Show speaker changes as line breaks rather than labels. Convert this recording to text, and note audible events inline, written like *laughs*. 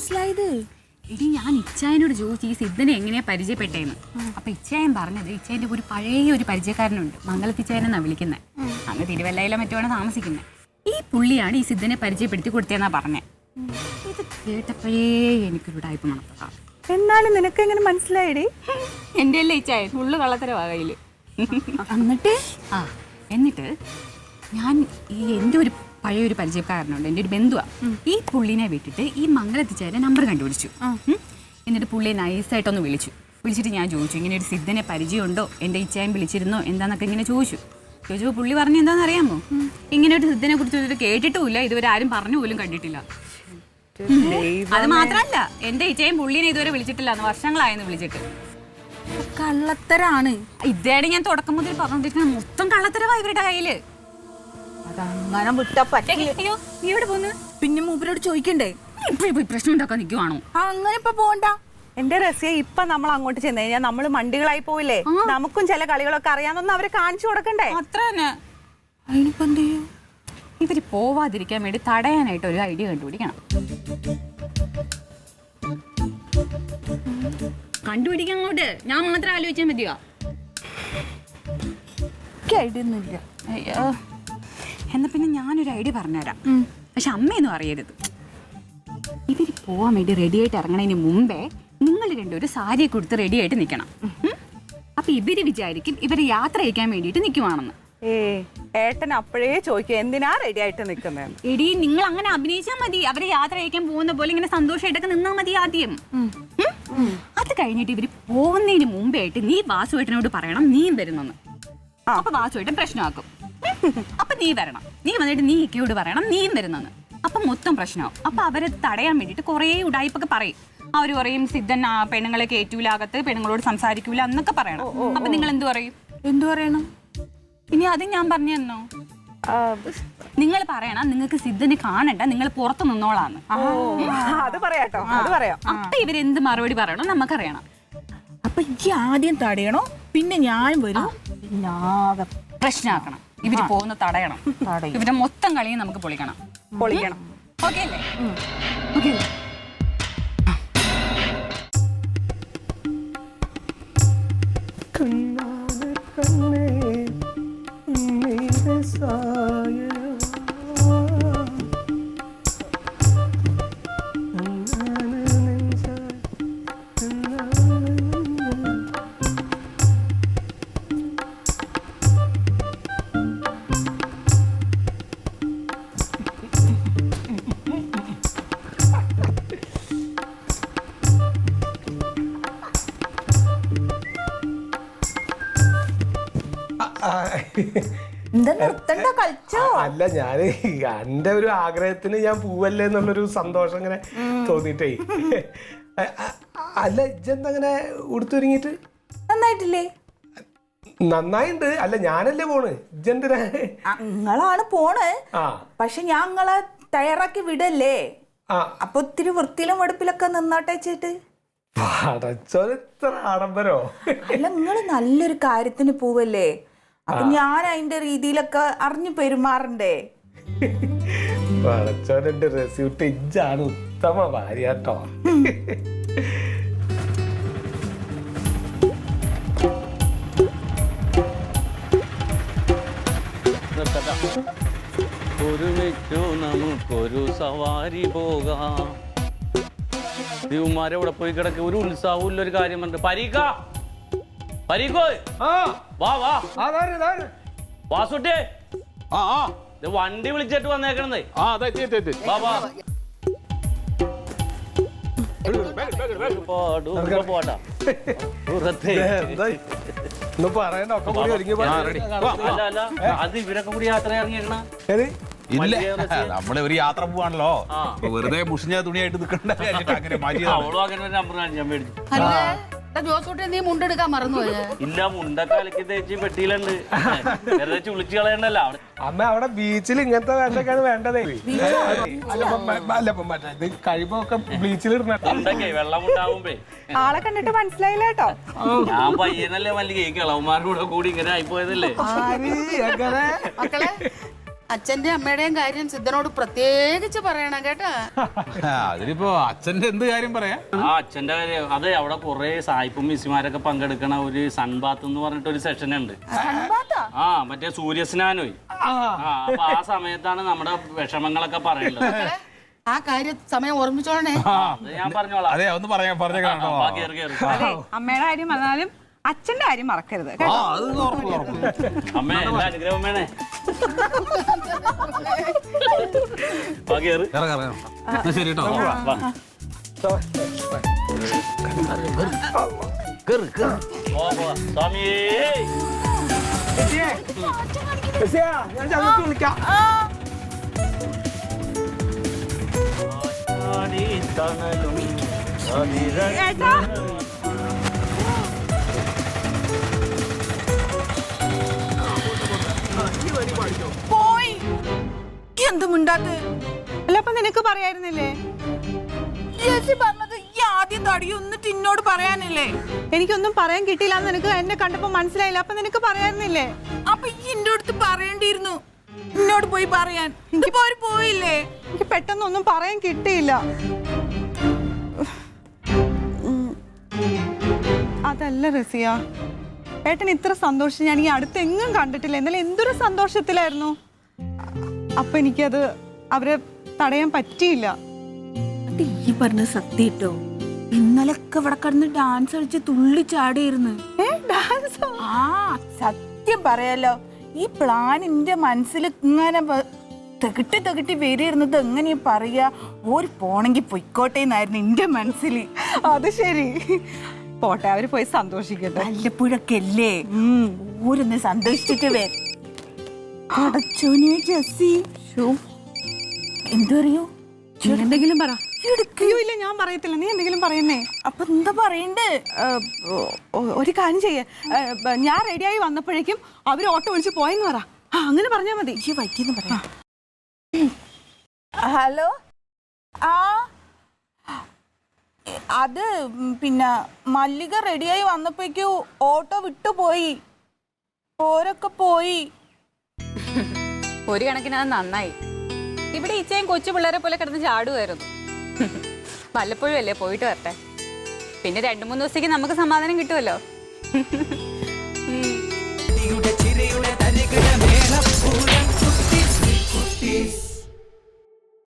മനസ്സിലായത്?
എടി ഞാൻ ഇച്ചായനോട് ചോദിച്ചു ഈ സിദ്ധനെ എങ്ങനെയാ പരിചയപ്പെട്ടേന്ന്. അപ്പൊ ഇച്ചായൻ പറഞ്ഞത് ഇച്ചായന്റെ ഒരു പഴയ ഒരു പരിചയക്കാരനുണ്ട്. മംഗളത്തിച്ചായനെന്നാ വിളിക്കുന്നത് അങ്ങ് തിരുവല്ലയിലെ മറ്റുമാണ് താമസിക്കുന്നത് ഈ പുള്ളിയാണ് ഈ സിദ്ധനെ പരിചയപ്പെടുത്തി കൊടുത്തതെന്നാ പറഞ്ഞേ. ഇത് കേട്ടപ്പോഴേ എനിക്കൊരു ടൈപ്പ് മണപ്പെട്ടാ
എന്നാലും നിനക്ക് എങ്ങനെ മനസ്സിലായടി?
എന്റെ അല്ലേ ഇച്ചായൻ ഫുള്ള് കള്ളത്തരവാ കയ്യിൽ.
എന്നിട്ട്?
ആ എന്നിട്ട് ഞാൻ ഈ എന്റെ ഒരു പഴയ ഒരു പരിചയക്കാരനുണ്ട്. എന്റെ ഒരു ബന്ധുവാ. ഈ പുള്ളിനെ വിട്ടിട്ട് ഈ മംഗലത്തിച്ചാരെ നമ്പർ കണ്ടുപിടിച്ചു. എന്നിട്ട് പുള്ളിയെ നൈസായിട്ടൊന്ന് വിളിച്ചു. വിളിച്ചിട്ട് ഞാൻ ചോദിച്ചു ഇങ്ങനെ ഒരു സിദ്ധനെ പരിചയമുണ്ടോ? എന്റെ ഇച്ചായം വിളിച്ചിരുന്നോ? എന്താന്നൊക്കെ ഇങ്ങനെ ചോദിച്ചു. ചോദിച്ചപ്പോൾ പുള്ളി പറഞ്ഞു എന്താണെന്ന് അറിയാമോ ഇങ്ങനെ ഒരു സിദ്ധനെ കുറിച്ച് കേട്ടിട്ടുമില്ല. ഇതുവരെ ആരും പറഞ്ഞു പോലും കണ്ടിട്ടില്ല. അത് മാത്രല്ല എന്റെ ഇച്ചയും പുള്ളിനെ ഇതുവരെ വിളിച്ചിട്ടില്ല. വർഷങ്ങളായെന്ന് വിളിച്ചിട്ട്.
കള്ളത്തരാണ്.
ഇതേടെ ഞാൻ തുടക്കം മുതൽ പറഞ്ഞോണ്ടിരിക്കുന്നത് മൊത്തം കള്ളത്തരവാ ഇവരുടെ
കയ്യിൽ. വിട്ട പറ്റില്ല.
പോന്ന്?
പിന്നെ മൂപ്പരോട് ചോദിക്കണ്ടേ?
ഇപ്പൊ പോയി പ്രശ്നം ഉണ്ടാക്കാൻ നിൽക്കുവാണോ
അങ്ങനെ ഇപ്പൊ പോണ്ട. എന്റെ റസിയ ഇപ്പൊ നമ്മൾ അങ്ങോട്ട് ചെന്ന് കഴിഞ്ഞാൽ നമ്മൾ മണ്ടികളായി പോയില്ലേ നമുക്കും ചില കളികളൊക്കെ അറിയാമെന്നൊന്നും അവരെ കാണിച്ചു കൊടുക്കണ്ടേ?
അത്ര തന്നെ.
അതിനിപ്പോ എന്ത് ചെയ്യും?
ഇവർ പോവാതിരിക്കാൻ വേണ്ടി തടയാനായിട്ട് ഒരു ഐഡിയ കണ്ടുപിടിക്കണം. കണ്ടുപിടിക്കാൻ അങ്ങോട്ട്. ഞാൻ മാത്രം ആലോചിച്ചാൽ മതിയോ?
ഐഡിയ ഒന്നുമില്ല.
അയ്യോ. എന്നാ പിന്നെ ഞാനൊരു ഐഡിയ പറഞ്ഞുതരാം. പക്ഷെ അമ്മയൊന്നും അറിയരുത്. ഇവർ പോവാൻ വേണ്ടി റെഡി ആയിട്ട് ഇറങ്ങണതിന് മുമ്പേ നിങ്ങൾ രണ്ടുപേരും സാരിയെ കൊടുത്ത് റെഡി ആയിട്ട് നിൽക്കണം? അപ്പൊ ഇവർ വിചാരിക്കും ഇവർ യാത്ര അയക്കാൻ വേണ്ടിയിട്ട് നിൽക്കുവാണെന്ന്
ഏ ഏട്ടൻ അപ്പോഴേ ചോദിക്കും എന്തിനാ റെഡി ആയിട്ട് നിൽക്കുന്നത്
എടി നിങ്ങൾ അങ്ങനെ അഭിനയിച്ചാൽ മതി. അവരെ യാത്ര അയക്കാൻ പോകുന്ന പോലെ ഇങ്ങനെ സന്തോഷമായിട്ടൊക്കെ നിന്നാ മതി ആദ്യം. അത് കഴിഞ്ഞിട്ട് ഇവർ പോകുന്നതിന് മുമ്പായിട്ട് നീ വാസുവേട്ടനോട് പറയണം നീയും വരുന്നെന്ന്. അപ്പൊ വാസുവേട്ടൻ പ്രശ്നമാക്കും. അപ്പൊ നീ വരണം. നീ വന്നിട്ട് നീ ഇക്കയോട് പറയണം. നീയും വരുന്നെന്ന്. അപ്പൊ മൊത്തം പ്രശ്നമാവും അപ്പൊ അവരെ തടയാൻ വേണ്ടിയിട്ട് കുറേ ഉടായ്പൊക്കെ പറയും. അവർ പറയും സിദ്ധൻ ആ, പെണ്ണുങ്ങളെ കയറ്റൂല അകത്ത് പെണ്ണുങ്ങളോട് സംസാരിക്കൂല എന്നൊക്കെ പറയണം. അപ്പൊ നിങ്ങൾ എന്തു പറയും?
എന്തു പറയണം?
ഇനി അത് ഞാൻ പറഞ്ഞു തന്നോ? നിങ്ങൾ പറയണം നിങ്ങൾക്ക് സിദ്ധനെ കാണണ്ട നിങ്ങൾ പുറത്ത് നിന്നോളാന്ന്.
അത് പറയാട്ടോ അത് പറയാം.
അപ്പൊ ഇവരെന്ത് മറുപടി പറയണോ നമുക്കറിയണം.
അപ്പൊ ഈ ആദ്യം തടയണോ? പിന്നെ ഞാൻ വരും?
പ്രശ്നമാക്കണം ഇവർ പോകുന്ന തടയണം. ഇവരുടെ മൊത്തം കളിയും നമുക്ക് പൊളിക്കണം.
പൊളിക്കണം.
ഓക്കെ അല്ലേ? ഓക്കെ.
കണ്ണാതെ കണ്ണേ ഉമ്മയുടെ സായനാ.
എന്താ നിർത്തണ്ട കളിച്ചോ?
അല്ല ഞാൻ എന്റെ ഒരു ആഗ്രഹത്തിന് ഞാൻ പോവല്ലേ എന്നുള്ളൊരു സന്തോഷം ഇങ്ങനെ തോന്നിട്ടേ അല്ല ഇജ്ജെന്തങ്ങനെ ഉടുത്തൊരുങ്ങിട്ട്
നന്നായിട്ടില്ലേ?
നന്നായിണ്ട്. അല്ല ഞാനല്ലേ പോണ്. ഇജ്ജെന്തിനാ?
ആ, നിങ്ങളാണ് പോണ്. പക്ഷെ ഞാൻ നിങ്ങളെ തയ്യാറാക്കി വിടല്ലേ? അപ്പൊ ഒത്തിരി വൃത്തിയിലും വെടുപ്പിലൊക്കെ നിന്നോട്ടെ വെച്ചിട്ട്
പടച്ചോത്ര ആഡംബരോ?
അല്ല നിങ്ങൾ നല്ലൊരു കാര്യത്തിന് പോവല്ലേ? അപ്പൊ ഞാൻ അതിന്റെ രീതിയിലൊക്കെ അറിഞ്ഞു പെരുമാറണ്ടേ?
പടച്ചോന്റെ റെസ്യൂട്ട് ഇജ്ജാണ് ഉത്തമ ഭാര്യ കേട്ടോ.
ഒരുമിച്ചു നമുക്കൊരു സവാരി പോകാം. ദിവമാരെ ഇവിടെ പോയി കിടക്ക. ഒരു ഉത്സാഹമില്ല ഒരു കാര്യം പറഞ്ഞിട്ട് പരീക്ക! പരീക്കോ
ആ.
വാ വാ. വാസുട്ടേ.
ആ ആ.
ഇത് വണ്ടി വിളിച്ചിട്ട് വന്നേക്കണേ
ആ അതെ എത്തി, എത്തി, എത്തി.
വാ വാ. പാടു, ഇവിടെ പോട്ടാ പുറത്തേ
എന്താ ഒന്ന് പറയണ്ട ഒക്കെ കൂടി ഒരുങ്ങി
ആ, വാ, വാ.
അല്ല അല്ല. അത് ഇവരൊക്കെ കൂടി യാത്ര ഇറങ്ങിയേക്കണ?
ഏത്?
ഇല്ല
റസി.
ഒരു യാത്ര പോവാണല്ലോ.
ആ.
വെറുതെ മുഷിഞ്ഞ തുണിയായിട്ട് നിൽക്കണ്ട *laughs* അങ്ങനെ മാറ്റിയതാണ്.
അവളും അങ്ങനെ ഒരു നമ്പർ ഞാൻ മേടിച്ചു.
അല്ലേ ജോസൂട്ടി നീ മുണ്ടെടുക്കാൻ മറന്നുപോയേ?
ഇല്ല മുണ്ടൊക്കെ അലക്കി തേച്ച് പെട്ടിയിലുണ്ട്. വെറുതെ ചുളിച്ച് കളയണ്ടല്ലോ. അവിടെ
അമ്മ അവിടെ ബീച്ചിൽ ഇങ്ങനത്തെ വേണ്ടൊക്കെയാണ് വേണ്ടതേ. അല്ല മറ്റേ
വെള്ളം ഉണ്ടാവുമ്പേ.
ആളെ കണ്ടിട്ട് മനസ്സിലായില്ല കേട്ടോ.
ഞാൻ പയ്യനല്ലേ മല്ലികേ കിളവന്മാരുടെ കൂടെ കൂടി ഇങ്ങനെ ആയിപ്പോയതല്ലേ?
മക്കളെ അച്ഛന്റെ അമ്മയുടെയും കാര്യം സിദ്ധനോട് പ്രത്യേകിച്ച് പറയണം കേട്ടാ.
അതിനിപ്പോ അച്ഛന്റെ എന്ത് കാര്യം പറയാ?
ആ അച്ഛന്റെ കാര്യം അതെ അവിടെ കുറെ സായിപ്പും മിസ്സിമാരൊക്കെ പങ്കെടുക്കണ ഒരു സൺബാത്ത് എന്ന് പറഞ്ഞിട്ട് ഒരു സെഷൻ ഉണ്ട് ആ മറ്റേ സൂര്യസ്നാനോയി. ആ. അപ്പൊ ആ സമയത്താണ് നമ്മുടെ വിഷമങ്ങളൊക്കെ പറയുന്നത്
ആ കാര്യം സമയം ഓർമ്മിച്ചോളണേ.
ഞാൻ പറഞ്ഞോളാം.
അതെ ഒന്ന് പറയാം
അതെ അമ്മയുടെ കാര്യം പറഞ്ഞാലും അച്ഛന്റെ കാര്യം മറക്കരുത് കേട്ടോ.
ആ അത് ഉറപ്പ് ഉറപ്പ്.
അമ്മേ എല്ലാ അനുഗ്രഹം വേണേ. വാ, കേറ്.
ഇറങ്ങാം ഇറങ്ങാം എന്നാ ശരി കേട്ടോ.
വാ. പോ, പോ. സ്വാമിയേ
ഞാൻ ചങ്ങത്ത് വിളിക്കാം.
ആടി തണലും അതിര
ഏട്ടാ
പോയി. എന്ത് മിണ്ടാത്ത്?
അല്ല അപ്പൊ നിനക്ക് പറയായിരുന്നില്ലേ?
ചേച്ചി പറഞ്ഞത് ഈ ആദ്യം തടിയും എന്നിട്ട് എന്നോട് പറയാനല്ലേ?
എനിക്കൊന്നും പറയാൻ കിട്ടിയില്ല എന്ന് നിനക്ക് എന്നെ കണ്ടപ്പോ മനസ്സിലായില്ല. അപ്പൊ നിനക്ക് പറയായിരുന്നില്ലേ
അപ്പൊ ഈ എന്റെ അടുത്ത് പറയേണ്ടിയിരുന്നു. എന്നോട് പോയി പറയാൻ. അവർ പോയില്ലേ?
എനിക്ക് പെട്ടെന്നൊന്നും പറയാൻ കിട്ടിയില്ല. അതല്ല റസിയ. ഏട്ടൻ ഇത്ര സന്തോഷം ഞാൻ ഈ അടുത്ത് എങ്ങും കണ്ടിട്ടില്ല. എന്നാലും എന്തൊരു സന്തോഷത്തിലായിരുന്നു? അപ്പൊ എനിക്കത് അവരെ തടയാൻ പറ്റിയില്ല.
അത് ഈ പറഞ്ഞ സത്യം ഇന്നലൊക്കെ ഇവിടെ കിടന്ന് ഡാൻസ് കളിച്ച് തുള്ളി ചാടിയിരുന്നു.
ഏ ഡാൻസോ
ആ സത്യം പറയാലോ. ഈ പ്ലാൻ എന്റെ മനസ്സിൽ ഇങ്ങനെ വ- തെകിട്ടി തികട്ടി വരിയിരുന്നത് എങ്ങനെയാ പറയാ ഒരു പോണെങ്കി പൊയ്ക്കോട്ടെ എന്നായിരുന്നു എന്റെ മനസ്സിൽ.
അത് ശരി. പോട്ടെ അവർ പോയി സന്തോഷിക്കട്ടെ.
വല്ലപ്പോഴൊക്കെ അല്ലേ. ഊരൊന്ന് സന്തോഷിച്ചിട്ട് വേ. അടച്ചോനെ ജസ്സി. എന്തറിയോ?
നീ എന്തെങ്കിലും പറ. ഇല്ല ഞാൻ പറയത്തില്ല. നീ എന്തെങ്കിലും പറയുന്നേ.
അപ്പൊ എന്താ പറയണ്ടേ?
ഒരു കാര്യം ചെയ്യേ. ഞാൻ റെഡിയായി വന്നപ്പോഴേക്കും അവർ ഓട്ടോ വിളിച്ച് പോയെന്ന് പറ. അങ്ങനെ പറഞ്ഞാ മതി.
ഈ പറയാം. ഹലോ ആ അത് പിന്നെ മല്ലിക റെഡിയായി വന്നപ്പോഴേക്ക് ഓട്ടോ വിട്ടുപോയി. പോരൊക്കെ പോയി.
ഒരു കണക്കിന് അത് നന്നായി. ഇവിടെ ഇച്ചയും കൊച്ചു പിള്ളേരെ പോലെ കിടന്ന് ചാടുമായിരുന്നു വല്ലപ്പോഴും അല്ലേ പോയിട്ട് വരട്ടെ? പിന്നെ രണ്ടു മൂന്ന് ദിവസത്തേക്ക് നമുക്ക് സമാധാനം കിട്ടുമല്ലോ
ചിരിയുടെ തരികിട പൂരം കുട്ടി കുട്ടീസ്